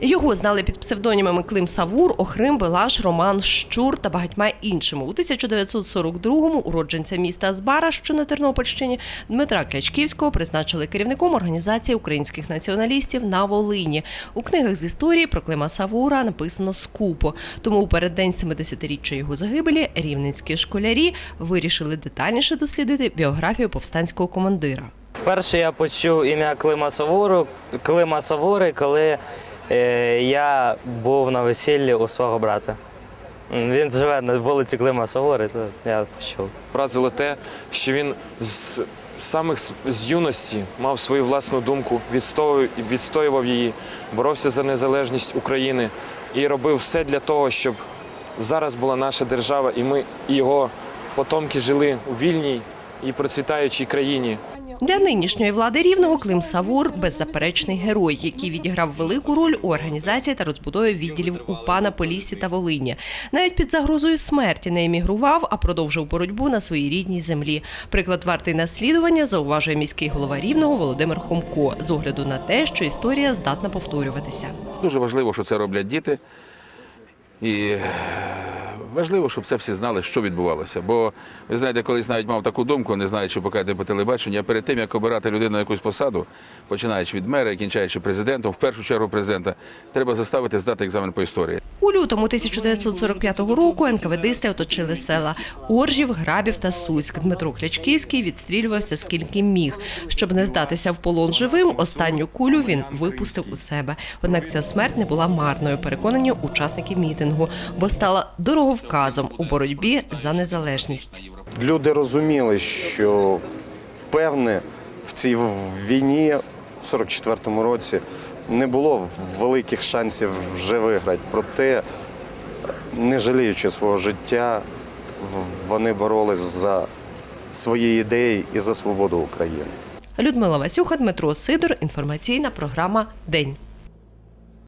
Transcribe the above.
Його знали під псевдонімами Клим Савур, Охрим, Белаш, Роман Щур та багатьма іншими. У 1942-му уродженця міста Азбара, що на Тернопільщині, Дмитра Клячківського призначили керівником організації українських націоналістів на Волині. У книгах з історії про Клима Савура написано скупо. Тому у переддень 70-річчя його загибелі рівненські школярі вирішили детальніше дослідити біографію повстанського командира. Вперше я почув ім'я Клима Савуру, Клима Савури, коли я був на весіллі у свого брата. Він живе на вулиці Клима Савури, то я почув. вразило те, що він з самих з юності мав свою власну думку, відстоював, відстоював її, боровся за незалежність України і робив все для того, щоб зараз була наша держава, і ми і його потомки жили у вільній і процвітаючій країні. Для нинішньої влади рівного Клим Савур беззаперечний герой, який відіграв велику роль у організації та розбудові відділів УПА на Поліссі та Волині. Навіть під загрозою смерті не емігрував, а продовжив боротьбу на своїй рідній землі. Приклад вартий наслідування зауважує міський голова рівного Володимир Хомко з огляду на те, що історія здатна повторюватися. Дуже важливо, що це роблять діти. І важливо, щоб це всі знали, що відбувалося. Бо ви знаєте, колись навіть мав таку думку, не знаю, чи показати по телебаченню, а перед тим, як обирати людину на якусь посаду, починаючи від мера кінчаючи президентом, в першу чергу президента, треба заставити здати екзамен по історії. У лютому 1945 року НКВДисти оточили села Оржів, Грабів та Суськ. Дмитро Клячківський відстрілювався скільки міг. Щоб не здатися в полон живим, останню кулю він випустив у себе. Однак ця смерть не була марною, переконані учасники мітингу, бо стала дороговказом у боротьбі за незалежність. Люди розуміли, що певне в цій війні в 44-му році не було великих шансів вже виграти. Проте, не жаліючи свого життя, вони боролись за свої ідеї і за свободу України. Людмила Васюха, Дмитро Сидор. Інформаційна програма День.